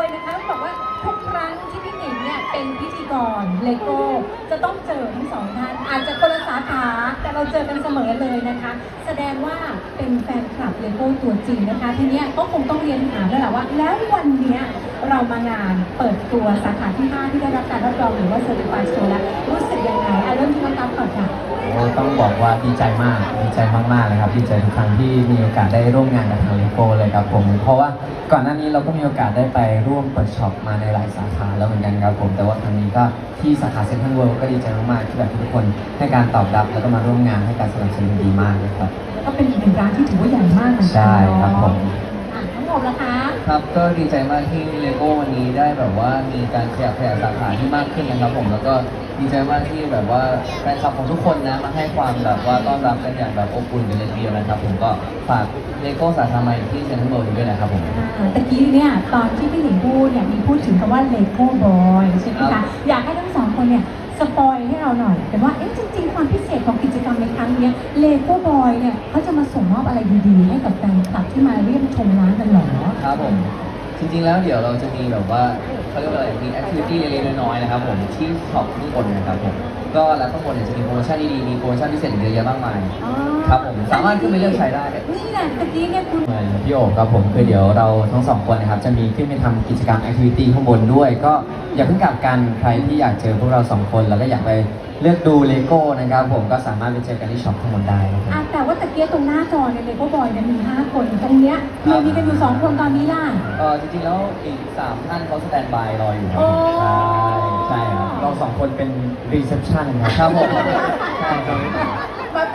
ด้ยนะคะต้องบอกว่าทุกครั้งที่พี่หนิงเนี่ยเป็นพิธีกรเลโก้จะต้องเจอทั้งสองท่านอาจจะคนละสาขาแต่เราเจอกันเสมอเลยนะคะ แสดงว่าเป็นแฟนคลับเลโก้ตัวจริงนะคะ ทีนี้ก็คงต้องเรียนถามแล้วแหละว่า แล้ววันเนี้ยเรามางานเปิดตัวสาขาที่ 5 ที่ได้รับการรับรองหรือว่าเซอร์ติฟายโซแล้วรู้สึกยังไงอะเริ่มที่น้องตั๊ก่อนค่ะ ต้องบอกว่าดีใจมากดีใจมากๆเลยครับดีใจทุกครั้งที่มีโอกาสได้ร่วมงานกับทางเลโก้เลยครับผมเพราะว่าก่อนหน้านี้เราก็มีโอกาสได้ไปร่วมเปิดช็อปมาในหลายสาขาแล้วเหมือนกันครับผมแต่ว่าครั้งนี้ก็ที่สาขาเซ็นทรัลเวิลด์ก็ดีใจมากๆที่แบบทุกคนให้การตอบรับแล้วก็มาร่วมงานให้การสนับสนุนดีมากเลยครับแล้วก็เป็นอีกหนึ่งร้านที่ถือว่าใหญ่มากเหมือนกัใช่ครับผม อะทั้งหมดละคะ ครับก็ดีใจมากที่เลโก้วันนี้ได้แบบว่ามีการขยับขยายสาขาที่มากขึ้นนะครับผมแล้วก็ดีใจมากที่แบบว่าแฟนคลับของทุกคนนะมาให้ความแบบว่าต้อนรับกันอย่างแบบอบอุ่นกันเลยทีเดียวนะครับ ผมก็ฝากเลโก้สาขาใหม่ที่เซ็นทรัลเวิลด์ด้วยนะครับผม อ่าตะกี้เนี่ยตอนที่พี่หญิงพูดเนี่ยมีพูดถึงคำว่าเลโก้บอยใช่ไหมครัคะบ อยากให้ทั้งสองคนเนี่ยสปอยให้ เราหน่อยแต่ว่าเอ๊ะจริง ๆ ความพิเศษของกิจกรรมในครั้งเนี้เลโก้บอยเนี่ยเขาจะมาส่งมอบอะไรดีๆ ให้กับแฟนคลับที่มาเยี่ยมชมร้านกันเหรอครับผมจริงๆแล้วเดี๋ยวเราจะมีแบบว่าเขาเรียกว่าอะไรมีแอคทิวิตี้เล็กๆน้อยๆนะครับผมที่ช็อปข้างบนนะครับผมก็แล้วข้างบนเนี่ยจะมีโปรโมชั่นดีๆมีโปรโมชั่นพิเศษอีกเยอะแยะมากมายอ๋อครับผมสามารถขึ้นไปเลือกใช้ได้ นี่แหละตะกี้เนี่ยคุณ เหมือนพี่โอ๋ครับผมคือเดี๋ยวเราทั้งสองคนนะครับ จะมีขึ้นไปทำกิจกรรมแอคทิวิตี้ข้างบนด้วย ก็อย่าเพิ่งกลับกันใครที่อยากเจอพวกเราสองคนแล้วก็อยากไปเลือกดูเลโก้นะครับ ผมก็สามารถไปเจอกันที่ช็อปข้างบนได้นะครับ อะแต่ว่าตะเกียตรงหน้าจอเนี่ยเลโก้บอยเนี่ยมี5คนตรงเนี้ยเรามีกันอยู่2คนตอนนี้ล่ะ เออจริงๆแล้วอีกสามท่านเขาสแตนบายรออยู่ครับโอ้ผมใช่ใช่ครับเราสองคนเป็นรีเซพชันครับครับผมใช่ครับ